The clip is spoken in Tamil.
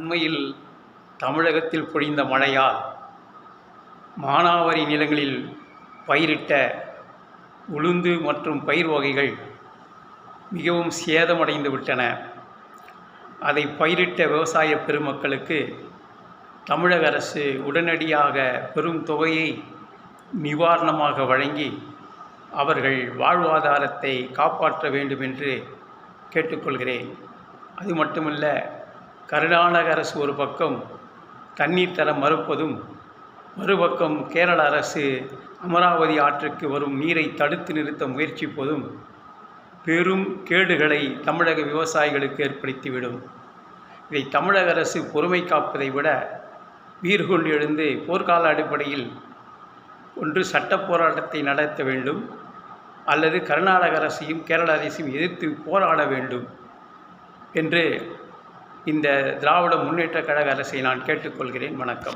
அண்மையில் தமிழகத்தில் பொழிந்த மழையால் மானாவாரி நிலங்களில் பயிரிட்ட உளுந்து மற்றும் பயிர் வகைகள் மிகவும் சேதமடைந்து விட்டன. அதை பயிரிட்ட விவசாய பெருமக்களுக்கு தமிழக அரசு உடனடியாக பெரும் தொகையை நிவாரணமாக வழங்கி அவர்கள் வாழ்வாதாரத்தை காப்பாற்ற வேண்டும் என்று கேட்டுக்கொள்கிறேன். அது மட்டுமல்ல கர்நாடக அரசு ஒரு பக்கம் தண்ணீர் தர மறுப்பதும் மறுபக்கம் கேரள அரசு அமராவதி ஆற்றுக்கு வரும் நீரை தடுத்து நிறுத்த முயற்சிப்பதும் பெரும் கேடுகளை தமிழக விவசாயிகளுக்கு ஏற்படுத்திவிடும். இதை தமிழக அரசு பொறுமை காப்பதை விட வீறு எழுந்து போர்க்கால அடிப்படையில் ஒன்று சட்ட போராட்டத்தை நடத்த வேண்டும் அல்லது கர்நாடக அரசையும் கேரள அரசையும் எதிர்த்து போராட வேண்டும் என்று இந்த திராவிட முன்னேற்ற கழக அரசை நான் கேட்டுக்கொள்கிறேன். வணக்கம்.